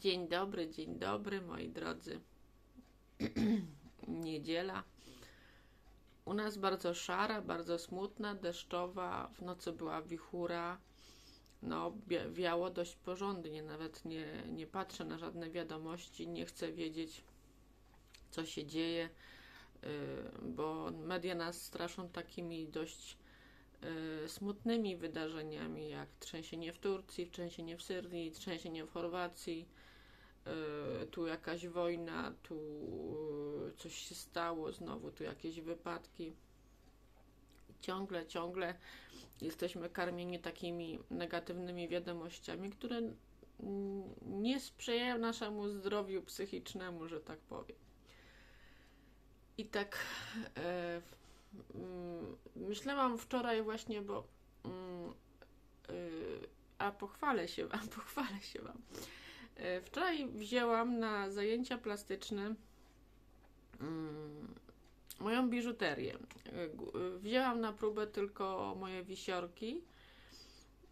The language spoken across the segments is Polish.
Dzień dobry, dzień dobry, moi drodzy. Niedziela. U nas bardzo szara, bardzo smutna, deszczowa. W nocy była wichura. No, wiało dość porządnie. Nawet nie, nie patrzę na żadne wiadomości. Nie chcę wiedzieć, co się dzieje, yy, bo media nas straszą takimi dość yy, smutnymi wydarzeniami, jak trzęsienie w Turcji, trzęsienie w Syrii, trzęsienie w Chorwacji y, tu jakaś wojna, tu y, coś się stało, znowu tu jakieś wypadki. Ciągle, ciągle jesteśmy karmieni takimi negatywnymi wiadomościami, które nie sprzyjają naszemu zdrowiu psychicznemu, że tak powiem. I tak e, mm, myślałam wczoraj właśnie, bo mm, y, a pochwalę się wam, pochwalę się wam. E, Wczoraj wzięłam na zajęcia plastyczne mm, moją biżuterię. E, e, Wzięłam na próbę tylko moje wisiorki.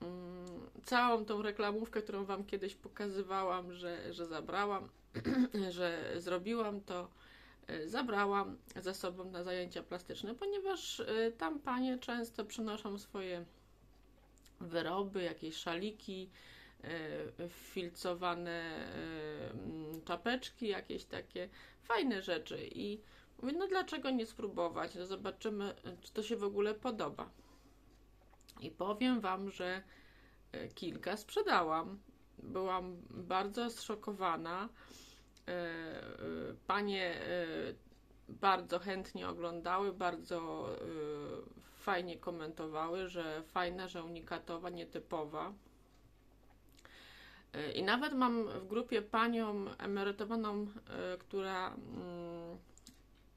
Mm, Całą tą reklamówkę, którą Wam kiedyś pokazywałam, że, że zabrałam, że zrobiłam to, zabrałam ze sobą na zajęcia plastyczne, ponieważ tam panie często przynoszą swoje wyroby, jakieś szaliki, filcowane e, mm, czapeczki, jakieś takie fajne rzeczy. I mówię, no dlaczego nie spróbować? No zobaczymy, e, czy to się w ogóle podoba. I powiem Wam, że e, kilka sprzedałam. Byłam bardzo zszokowana. E, e, Panie e, bardzo chętnie oglądały, bardzo e, fajnie komentowały, że fajna, że unikatowa, nietypowa. I nawet mam w grupie panią emerytowaną, e, która mm,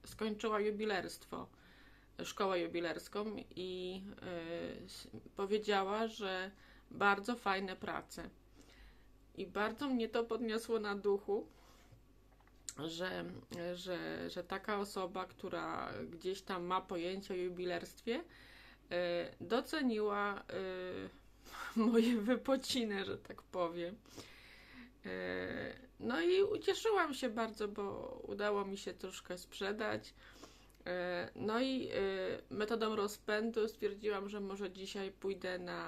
skończyła jubilerstwo, szkołę jubilerską i e, powiedziała, że bardzo fajne prace. I bardzo mnie to podniosło na duchu, że, że, że taka osoba, która gdzieś tam ma pojęcie o jubilerstwie, e, doceniła moje wypociny, że tak powiem. E, No i ucieszyłam się bardzo, bo udało mi się troszkę sprzedać. E, No i e, metodą rozpędu stwierdziłam, że może dzisiaj pójdę na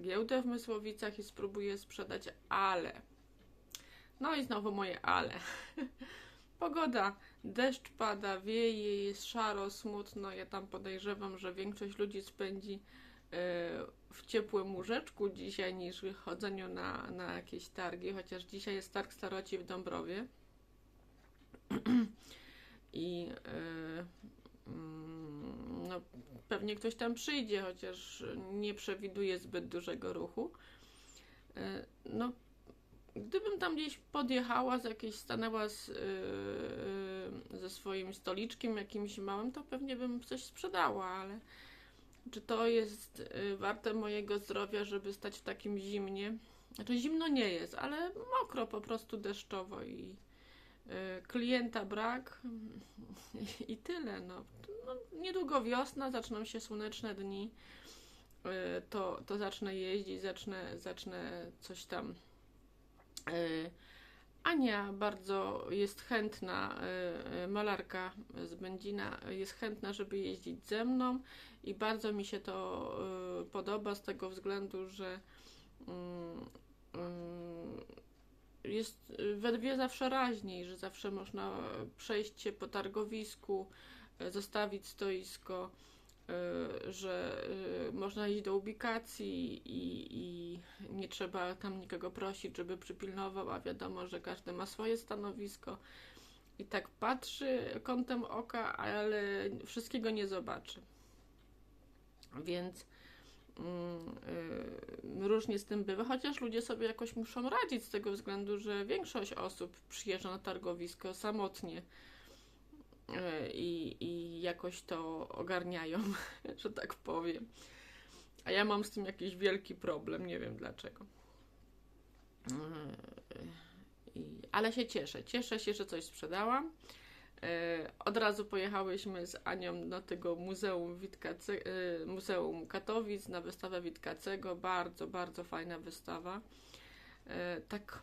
giełdę w Mysłowicach i spróbuję sprzedać, ale. No i znowu moje ale. Pogoda, deszcz pada, wieje, jest szaro, smutno. Ja tam podejrzewam, że większość ludzi spędzi w ciepłym łóżeczku dzisiaj niż w chodzeniu na, na jakieś targi, chociaż dzisiaj jest targ staroci w Dąbrowie. I e, mm, no, pewnie ktoś tam przyjdzie, chociaż nie przewiduje zbyt dużego ruchu. E, No, gdybym tam gdzieś podjechała, z jakiejś stanęła z, yy, ze swoim stoliczkiem jakimś małym, to pewnie bym coś sprzedała, ale czy to jest yy, warte mojego zdrowia, żeby stać w takim zimnie? Znaczy zimno nie jest, ale mokro, po prostu deszczowo i yy, klienta brak i tyle. No. no, niedługo wiosna, zaczną się słoneczne dni, yy, to, to zacznę jeździć, zacznę, zacznę coś tam Y, Ania bardzo jest chętna, y, y, malarka z Będzina, jest chętna, żeby jeździć ze mną i bardzo mi się to y, podoba z tego względu, że mm, jest we dwie zawsze raźniej, że zawsze można przejść się po targowisku, zostawić stoisko, że y, można iść do ubikacji i, i nie trzeba tam nikogo prosić, żeby przypilnował, a wiadomo, że każdy ma swoje stanowisko i tak patrzy kątem oka, ale wszystkiego nie zobaczy. Więc mm, y, różnie z tym bywa, chociaż ludzie sobie jakoś muszą radzić z tego względu, że większość osób przyjeżdża na targowisko samotnie y, i, i jakoś to ogarniają, że tak powiem. A ja mam z tym jakiś wielki problem, nie wiem dlaczego. Yy, i- Ale się cieszę. Cieszę się, że coś sprzedałam. Yy, Od razu pojechałyśmy z Anią do tego Muzeum, Witkace, Muzeum Katowic na wystawę Witkacego. Bardzo, bardzo fajna wystawa. Tak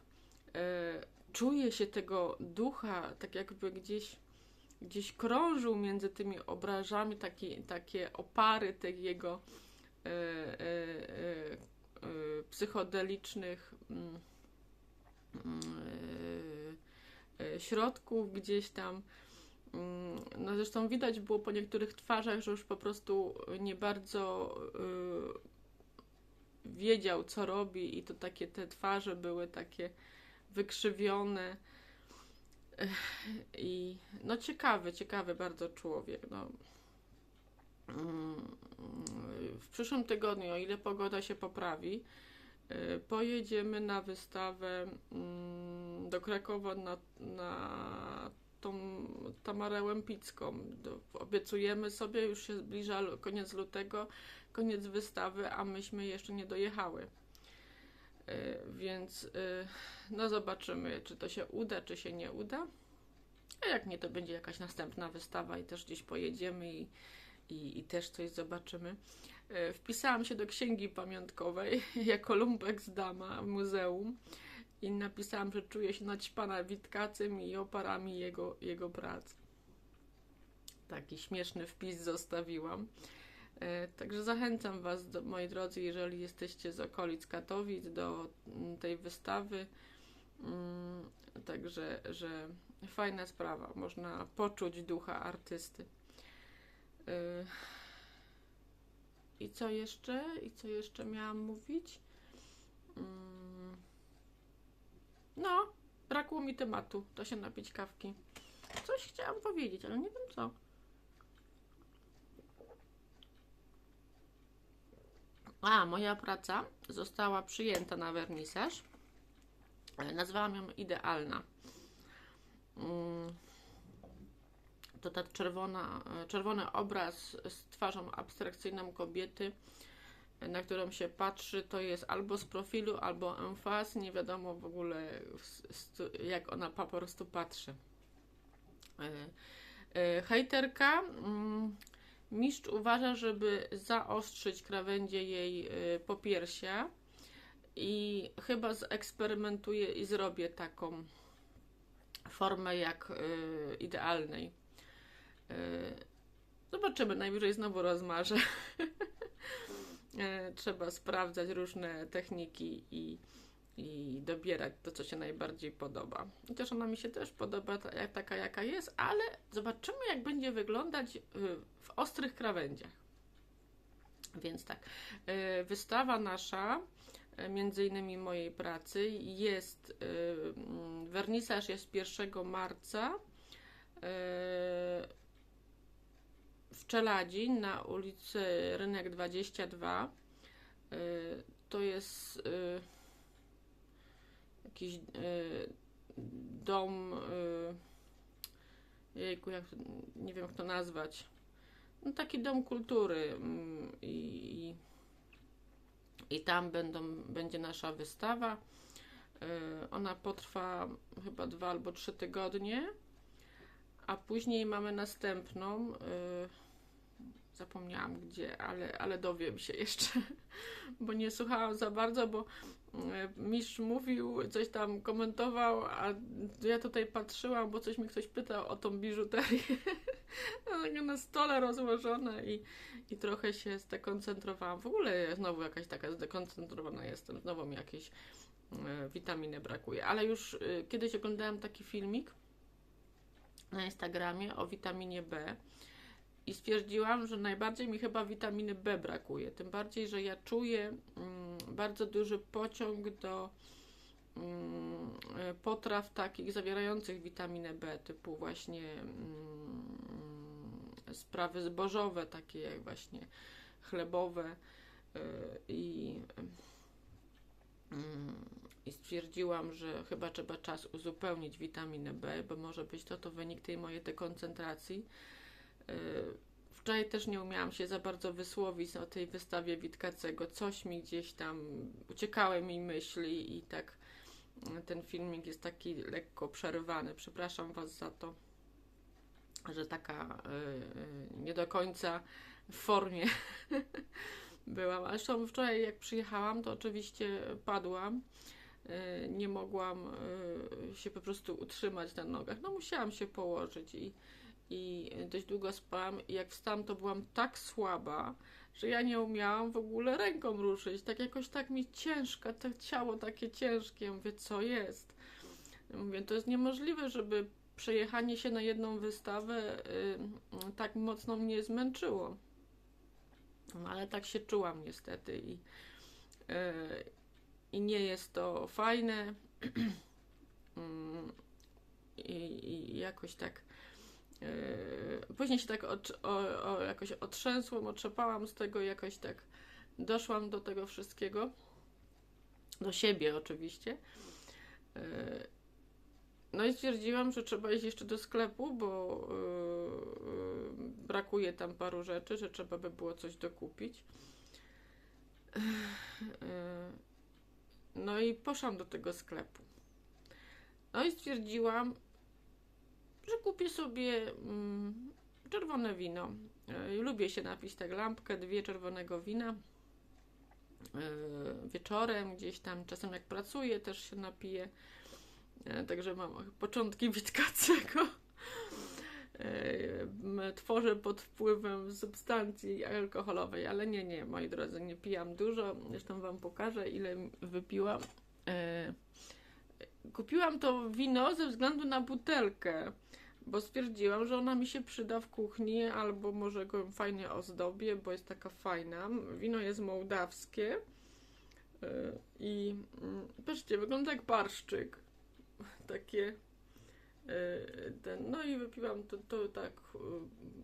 czuje się tego ducha, tak jakby gdzieś, gdzieś krążył między tymi obrażami, takie, takie opary tych jego e psychodelicznych mm, mm, środków gdzieś tam. Mm, no zresztą widać było po niektórych twarzach, że już po prostu nie bardzo wiedział, co robi, i to takie te twarze były takie wykrzywione. I no ciekawy, ciekawy bardzo człowiek. No. Mm, w przyszłym tygodniu, o ile pogoda się poprawi, y, pojedziemy na wystawę mm, do Krakowa na, na tą Tamarę Łępicką. Obiecujemy sobie, już się zbliża koniec lutego, koniec wystawy, a myśmy jeszcze nie dojechały. E, więc e, no zobaczymy, czy to się uda, czy się nie uda. A jak nie, to będzie jakaś następna wystawa i też gdzieś pojedziemy i, i, i też coś zobaczymy. E, wpisałam się do księgi pamiątkowej jako lumpek z dama w muzeum i napisałam, że czuję się naćpana Witkacym i oparami jego, jego prac. Taki śmieszny wpis zostawiłam. E, także zachęcam Was, do, moi drodzy, jeżeli jesteście z okolic Katowic, do mm, tej wystawy. Mm, także, że fajna sprawa, można poczuć ducha artysty. E, I co jeszcze? I co jeszcze miałam mówić? Mm, no, brakło mi tematu. To się napić kawki. Coś chciałam powiedzieć, ale nie wiem co. A, moja praca została przyjęta na wernisaż. E, nazwałam ją Idealna. Mm, to ta czerwona, e, czerwony obraz z twarzą abstrakcyjną kobiety, na którą się patrzy, to jest albo z profilu, albo emfaz. Nie wiadomo w ogóle, jak ona po prostu patrzy. E, hejterka mm, Mistrz uważa, żeby zaostrzyć krawędzie jej y, popiersia i chyba zeksperymentuję i zrobię taką formę jak y, idealnej. Y, zobaczymy, najwyżej znowu rozmarzę. Trzeba sprawdzać różne techniki i i dobierać to, co się najbardziej podoba. Chociaż ona mi się też podoba ta, taka, jaka jest, ale zobaczymy, jak będzie wyglądać y, w ostrych krawędziach. Więc tak, y, wystawa nasza, y, między innymi mojej pracy, jest, mm, wernisaż jest 1 marca w Czeladzi na ulicy Rynek 22. To jest jakiś y, dom, y, jejku, jak, nie wiem jak to nazwać, no taki dom kultury mm, i, i tam będą, będzie nasza wystawa. Y, ona potrwa chyba dwa albo trzy tygodnie, a później mamy następną. Zapomniałam gdzie, ale, ale dowiem się jeszcze, bo nie słuchałam za bardzo, bo E, mistrz mówił, coś tam komentował, a ja tutaj patrzyłam, bo coś mi ktoś pytał o tą biżuterię. na stole rozłożone i, i trochę się zdekoncentrowałam. W ogóle znowu jakaś taka zdekoncentrowana jestem, znowu mi jakieś e, witaminy brakuje. Ale już e, kiedyś oglądałam taki filmik na Instagramie o witaminie B i stwierdziłam, że najbardziej mi chyba witaminy B brakuje. Tym bardziej, że ja czuję mm, bardzo duży pociąg do mm, potraw takich zawierających witaminę B, typu właśnie mm, sprawy zbożowe, takie jak właśnie chlebowe y, i i stwierdziłam, że chyba trzeba czas uzupełnić witaminę B, bo może być to to wynik tej mojej dekoncentracji. Y, wczoraj też nie umiałam się za bardzo wysłowić o tej wystawie Witkacego. Coś mi gdzieś tam uciekały mi myśli i tak y, ten filmik jest taki lekko przerywany. Przepraszam Was za to, że taka yy, nie do końca w formie byłam. Zresztą wczoraj jak przyjechałam, to oczywiście padłam y, nie mogłam y, się po prostu utrzymać na nogach. No musiałam się położyć i, i dość długo spałam i jak wstałam, to byłam tak słaba, że ja nie umiałam w ogóle ręką ruszyć. Tak jakoś tak mi ciężko, to ciało takie ciężkie. Mówię, co jest? Mówię, to jest niemożliwe, żeby przejechanie się na jedną wystawę y, tak mocno mnie zmęczyło. No, ale tak się czułam niestety i, y, i nie jest to fajne. Mm, I, I, jakoś tak. Yy, później się tak od, o, o, jakoś otrzęsłam, otrzepałam z tego, jakoś tak doszłam do tego wszystkiego. Do siebie oczywiście. Yy, no i stwierdziłam, że trzeba iść jeszcze do sklepu, bo yy, brakuje tam paru rzeczy, że trzeba by było coś dokupić. No i poszłam do tego sklepu. No i stwierdziłam, że kupię sobie mm, czerwone wino. Yy, lubię się napić tak lampkę, dwie czerwonego wina. Yy, wieczorem gdzieś tam, czasem jak pracuję, też się napiję. Yy, także mam początki Witkacego. Tworzę pod wpływem substancji alkoholowej, ale nie, nie, moi drodzy, nie pijam dużo. Zresztą Wam pokażę, ile wypiłam. Kupiłam to wino ze względu na butelkę, bo stwierdziłam, że ona mi się przyda w kuchni, albo może go fajnie ozdobię, bo jest taka fajna. Wino jest mołdawskie yy, i yy, patrzcie, wygląda jak barszczyk. Takie ten, no i wypiłam to, to tak,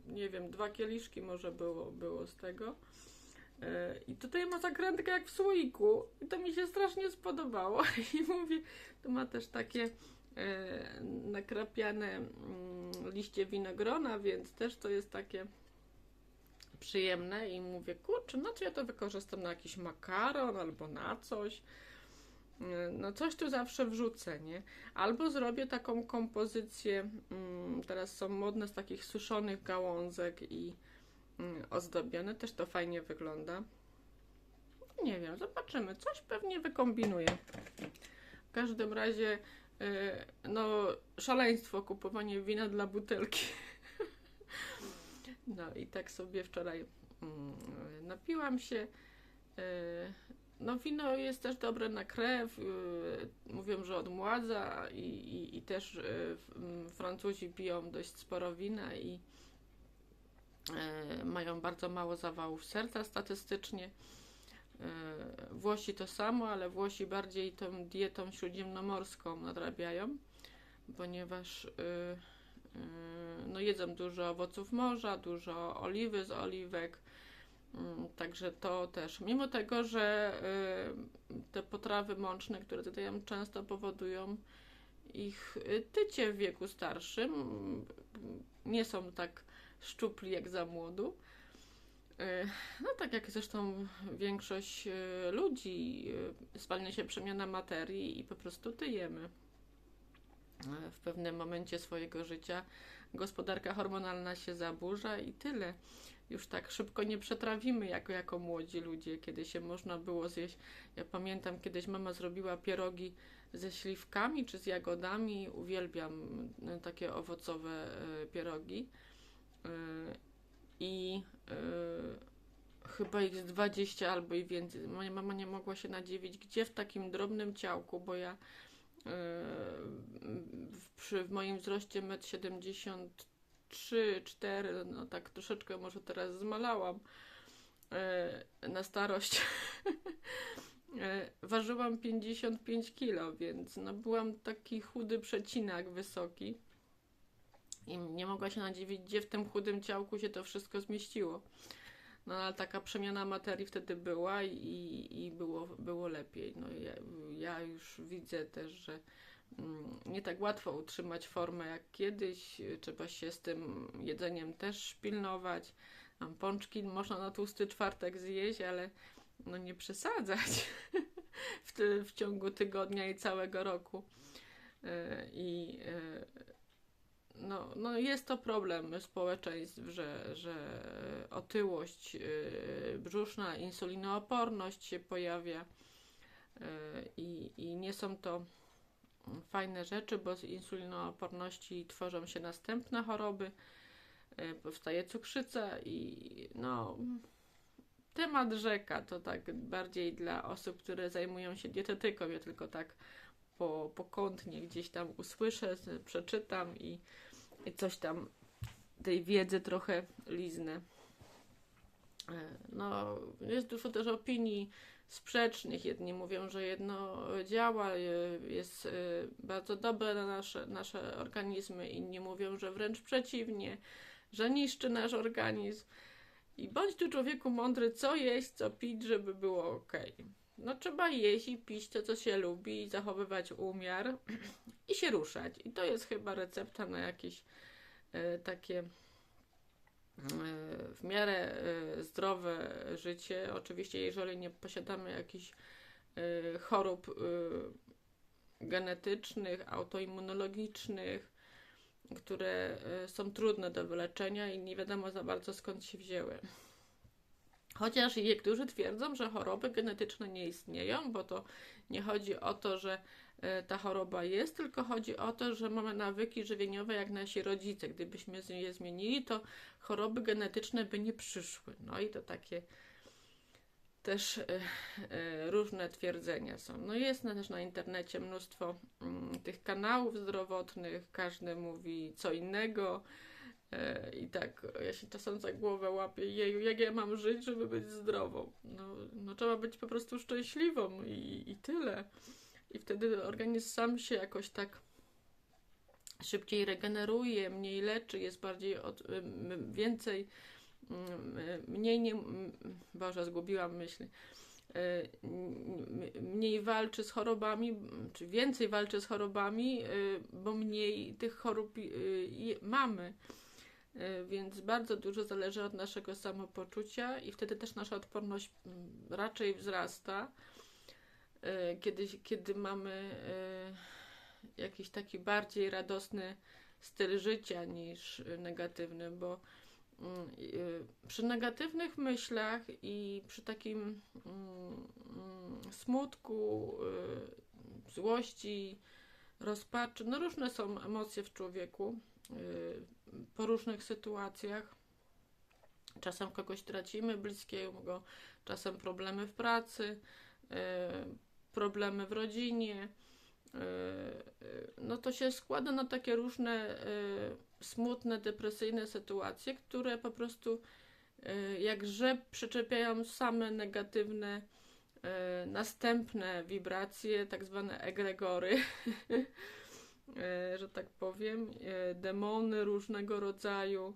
nie wiem, dwa kieliszki może było, było z tego. I tutaj ma zakrętkę jak w słoiku i to mi się strasznie spodobało. I mówię, to ma też takie e, nakrapiane mm, liście winogrona, więc też to jest takie przyjemne i mówię, kurczę, no to ja to wykorzystam na jakiś makaron albo na coś no coś tu zawsze wrzucę, nie? Albo zrobię taką kompozycję, mm, teraz są modne z takich suszonych gałązek i ozdobione, też to fajnie wygląda. Nie wiem, zobaczymy, coś pewnie wykombinuję. W każdym razie, y, no, szaleństwo kupowanie wina dla butelki. No i tak sobie wczoraj mm, napiłam się. Y, no wino jest też dobre na krew, yy, mówią, że odmładza i, i, i też yy, Francuzi piją dość sporo wina i mają bardzo mało zawałów serca statystycznie. Yy, Włosi to samo, ale Włosi bardziej tą dietą śródziemnomorską nadrabiają, ponieważ yy, no jedzą dużo owoców morza, dużo oliwy z oliwek, Mm, także to też, mimo tego, że te potrawy mączne, które dodają, często powodują ich tycie w wieku starszym, nie są tak szczupli jak za młodu. Y, no tak jak zresztą większość ludzi, spalnia się przemiana materii i po prostu tyjemy. W pewnym momencie swojego życia gospodarka hormonalna się zaburza i tyle już tak szybko nie przetrawimy jako, jako młodzi ludzie, kiedy się można było zjeść. Ja pamiętam, kiedyś mama zrobiła pierogi ze śliwkami czy z jagodami. Uwielbiam e, takie owocowe e, pierogi. E, I chyba ich z 20 albo i więcej. Moja mama nie mogła się nadziwić, gdzie w takim drobnym ciałku, bo ja w, przy w moim wzroście 1,70 m 3, 4, no tak troszeczkę może teraz zmalałam na starość. ważyłam 55 kilo, więc no byłam taki chudy przecinak wysoki. I nie mogła się nadziwić, gdzie w tym chudym ciałku się to wszystko zmieściło. No ale taka przemiana materii wtedy była i, i było, było lepiej. No ja, ja już widzę też, że Mm, nie tak łatwo utrzymać formę jak kiedyś. Trzeba się z tym jedzeniem też pilnować. Tam pączki można na tłusty czwartek zjeść, ale no nie przesadzać w, ty, w ciągu tygodnia i całego roku. E, I e, no, no jest to problem społeczeństw, że, że otyłość e, brzuszna, insulinooporność się pojawia i, i nie są to fajne rzeczy, bo z insulinooporności tworzą się następne choroby, powstaje cukrzyca i no temat rzeka to tak bardziej dla osób, które zajmują się dietetyką. Ja tylko tak po, pokątnie gdzieś tam usłyszę, przeczytam i, i coś tam tej wiedzy trochę liznę. E, no, jest dużo też opinii sprzecznych. Jedni mówią, że jedno działa, e, jest e, bardzo dobre na nasze, nasze organizmy, inni mówią, że wręcz przeciwnie, że niszczy nasz organizm. I bądź tu człowieku mądry, co jeść, co pić, żeby było ok. No trzeba jeść i pić to, co się lubi, zachowywać umiar i się ruszać. I to jest chyba recepta na jakieś e, takie e, w miarę e, zdrowe życie. Oczywiście, jeżeli nie posiadamy jakichś chorób genetycznych, autoimmunologicznych, które są trudne do wyleczenia i nie wiadomo za bardzo skąd się wzięły. Chociaż niektórzy twierdzą, że choroby genetyczne nie istnieją, bo to nie chodzi o to, że e, ta choroba jest, tylko chodzi o to, że mamy nawyki żywieniowe jak nasi rodzice. Gdybyśmy je zmienili, to choroby genetyczne by nie przyszły. No i to takie też e, e, różne twierdzenia są. No jest też na internecie mnóstwo mm, tych kanałów zdrowotnych, każdy mówi co innego i tak ja się czasem za głowę łapię, jeju, jak ja mam żyć, żeby być zdrową? No, no trzeba być po prostu szczęśliwą i, i tyle. I wtedy organizm sam się jakoś tak szybciej regeneruje, mniej leczy, jest bardziej od, więcej mniej nie, Boże, zgubiłam myśli, e, mniej walczy z chorobami, czy więcej walczy z chorobami, e, bo mniej tych chorób e, mamy. Więc bardzo dużo zależy od naszego samopoczucia i wtedy też nasza odporność raczej wzrasta. Kiedy, kiedy mamy jakiś taki bardziej radosny styl życia niż negatywny, bo Mm, przy negatywnych myślach i przy takim mm, mm, smutku, złości, rozpaczy, no różne są emocje w człowieku po różnych sytuacjach. Czasem kogoś tracimy bliskiego, czasem problemy w pracy, problemy w rodzinie. No to się składa na takie różne smutne, depresyjne sytuacje, które po prostu jak przyczepiają same negatywne następne wibracje, tak zwane egregory, że tak powiem, demony różnego rodzaju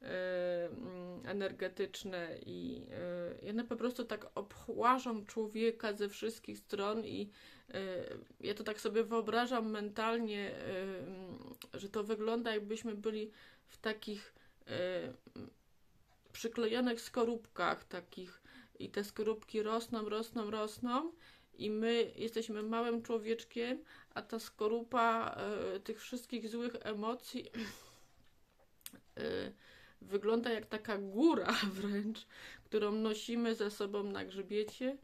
mm, energetyczne i one po prostu tak obchłażą człowieka ze wszystkich stron i ja to tak sobie wyobrażam mentalnie, że to wygląda jakbyśmy byli w takich przyklejonych skorupkach takich i te skorupki rosną, rosną, rosną i my jesteśmy małym człowieczkiem, a ta skorupa tych wszystkich złych emocji wygląda jak taka góra wręcz, którą nosimy ze sobą na grzbiecie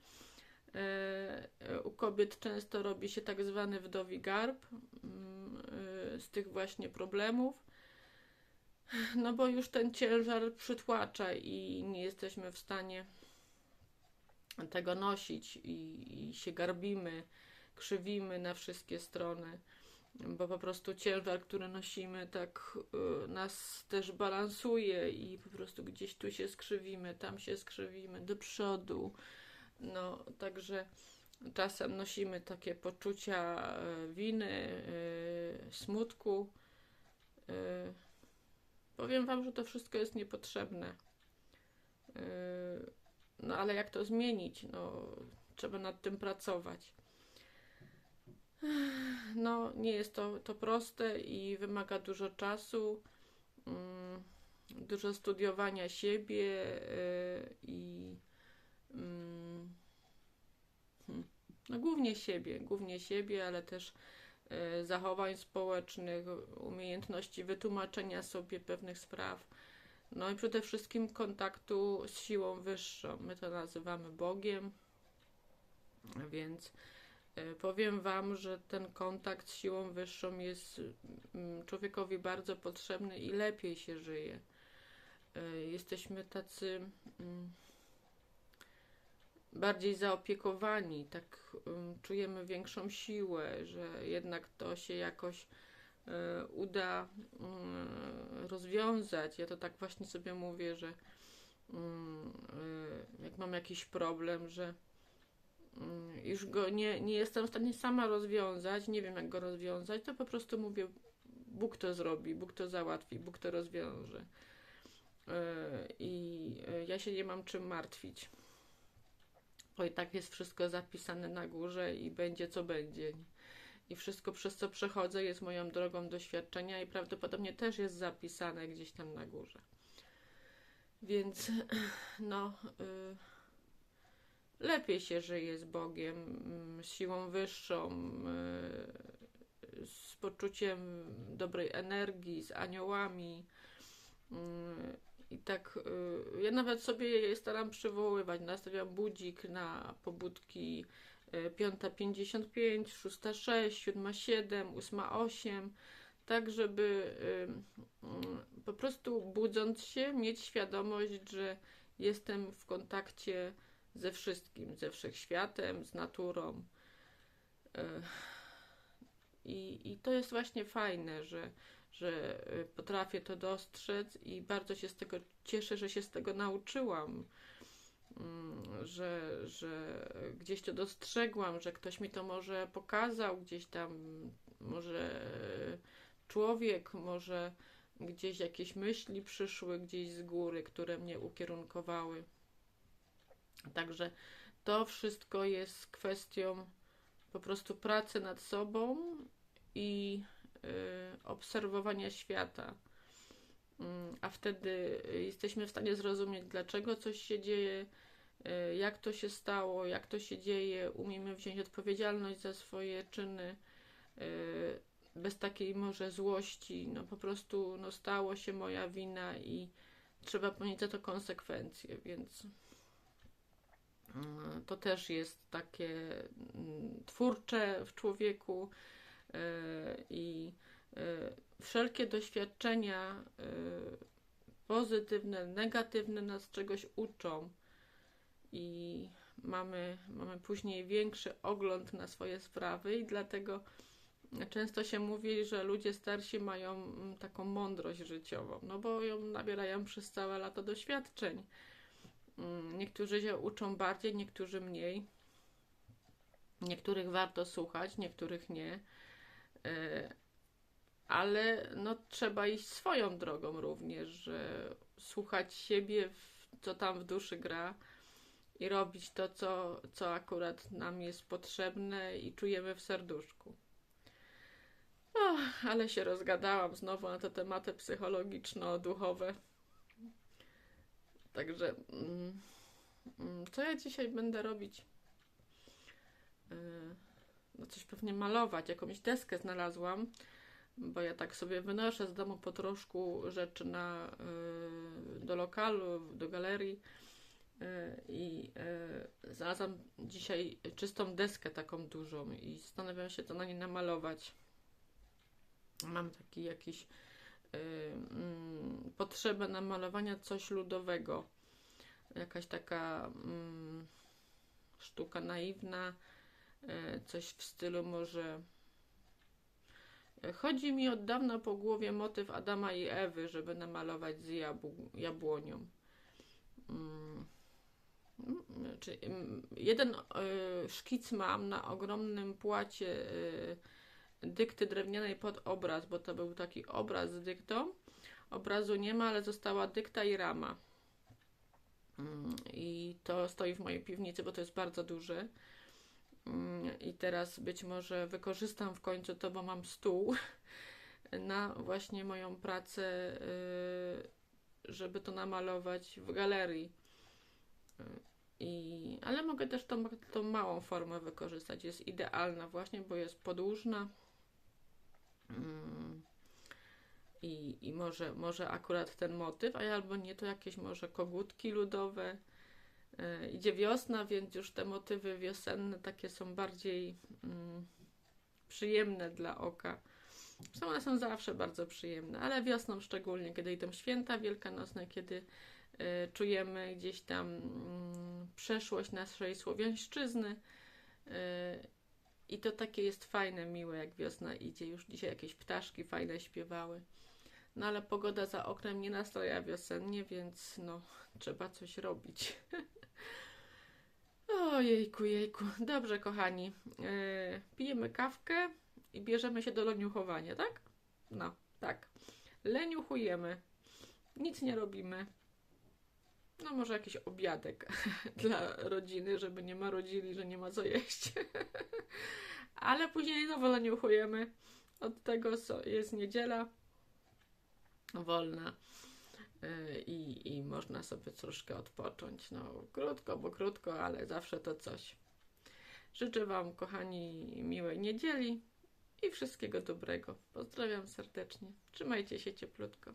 E, u kobiet często robi się tak zwany wdowi garb mm, z tych właśnie problemów. No bo już ten ciężar przytłacza i nie jesteśmy w stanie tego nosić i, i się garbimy, krzywimy na wszystkie strony, bo po prostu ciężar, który nosimy, tak y, nas też balansuje i po prostu gdzieś tu się skrzywimy, tam się skrzywimy, do przodu, no, także czasem nosimy takie poczucia e, winy, e, smutku. Powiem Wam, że to wszystko jest niepotrzebne. No ale jak to zmienić? No, trzeba nad tym pracować. No, nie jest to, to proste i wymaga dużo czasu, mm, dużo studiowania siebie i Mm. Hmm. no głównie siebie, głównie siebie, ale też e, zachowań społecznych, umiejętności wytłumaczenia sobie pewnych spraw. No i przede wszystkim kontaktu z siłą wyższą. My to nazywamy Bogiem, więc powiem Wam, że ten kontakt z siłą wyższą jest mm, człowiekowi bardzo potrzebny i lepiej się żyje. E, jesteśmy tacy mm, bardziej zaopiekowani, tak mm, czujemy większą siłę, że jednak to się jakoś e, uda rozwiązać. Ja to tak właśnie sobie mówię, że jak mam jakiś problem, że już go nie, nie jestem w stanie sama rozwiązać, nie wiem jak go rozwiązać, to po prostu mówię, Bóg to zrobi, Bóg to załatwi, Bóg to rozwiąże. E, I e, ja się nie mam czym martwić. Bo i tak jest wszystko zapisane na górze i będzie co będzie. I wszystko przez co przechodzę jest moją drogą doświadczenia i prawdopodobnie też jest zapisane gdzieś tam na górze. Więc no. Yy, lepiej się żyje z Bogiem, mm, z siłą wyższą, y, z poczuciem dobrej energii, z aniołami. Y, I tak y, ja nawet sobie je staram przywoływać. Nastawiam budzik na pobudki 5.55, 6.06, 7.07, 8.08, tak żeby po prostu budząc się mieć świadomość, że jestem w kontakcie ze wszystkim, ze wszechświatem, z naturą. I, I to jest właśnie fajne, że, że potrafię to dostrzec i bardzo się z tego cieszę, że się z tego nauczyłam. Mm, że, że gdzieś to dostrzegłam, że ktoś mi to może pokazał, gdzieś tam, może człowiek, może gdzieś jakieś myśli przyszły gdzieś z góry, które mnie ukierunkowały. Także to wszystko jest kwestią po prostu pracy nad sobą i y, obserwowania świata. Y, a wtedy jesteśmy w stanie zrozumieć, dlaczego coś się dzieje, y, jak to się stało, jak to się dzieje, umiemy wziąć odpowiedzialność za swoje czyny y, bez takiej może złości. No po prostu no, stało się moja wina i trzeba ponieść za to konsekwencje, więc. Mm, to też jest takie mm, twórcze w człowieku e, i e, wszelkie doświadczenia e, pozytywne, negatywne nas czegoś uczą i mamy, mamy później większy ogląd na swoje sprawy i dlatego często się mówi, że ludzie starsi mają mm, taką mądrość życiową, no bo ją nabierają przez całe lata doświadczeń niektórzy się uczą bardziej, niektórzy mniej. Niektórych warto słuchać, niektórych nie. E, ale no, trzeba iść swoją drogą również, że słuchać siebie, co tam w duszy gra i robić to, co, co akurat nam jest potrzebne i czujemy w serduszku. Oh, ale się rozgadałam znowu na te tematy psychologiczno-duchowe. Także mm, mm, co ja dzisiaj będę robić? Yy, no coś pewnie malować, jakąś deskę znalazłam, bo ja tak sobie wynoszę z domu po troszku rzeczy na, yy, do lokalu, do galerii yy, i znalazłam dzisiaj czystą deskę taką dużą i zastanawiam się, co na niej namalować. Mam taki jakiś potrzebę namalowania coś ludowego. Jakaś taka mm, sztuka naiwna, y, coś w stylu może. Chodzi mi od dawna po głowie motyw Adama i Ewy, żeby namalować z jabł jabłonią. Mm, jeden y, szkic mam na ogromnym płacie y, dykty drewnianej pod obraz, bo to był taki obraz z dyktą. Obrazu nie ma, ale została dykta i rama. Mm, I to stoi w mojej piwnicy, bo to jest bardzo duży. Mm, I teraz być może wykorzystam w końcu to, bo mam stół na właśnie moją pracę, y, żeby to namalować w galerii. I, ale mogę też tą, tą małą formę wykorzystać. Jest idealna właśnie, bo jest podłużna. Mm. I, i może, może akurat ten motyw, a albo nie, to jakieś może kogutki ludowe. E, Idzie wiosna, więc już te motywy wiosenne takie są bardziej mm, przyjemne dla oka. Zresztą one są zawsze bardzo przyjemne, ale wiosną szczególnie, kiedy idą święta wielkanocne, kiedy e, czujemy gdzieś tam mm, przeszłość naszej słowiańszczyzny. e, I to takie jest fajne, miłe, jak wiosna idzie. Już dzisiaj jakieś ptaszki fajne śpiewały. No ale pogoda za oknem nie nastraja wiosennie, więc no, trzeba coś robić. Ojejku, jejku. Dobrze, kochani. Yy, pijemy kawkę i bierzemy się do leniuchowania, tak? No, tak. Leniuchujemy. Nic nie robimy. No może jakiś obiadek dla rodziny, żeby nie marodzili, że nie ma co jeść. Ale później znowu leniuchujemy. Od tego so- jest niedziela wolna y, i, i można sobie troszkę odpocząć. No, krótko, bo krótko, ale zawsze to coś. Życzę Wam, kochani, miłej niedzieli i wszystkiego dobrego. Pozdrawiam serdecznie. Trzymajcie się cieplutko.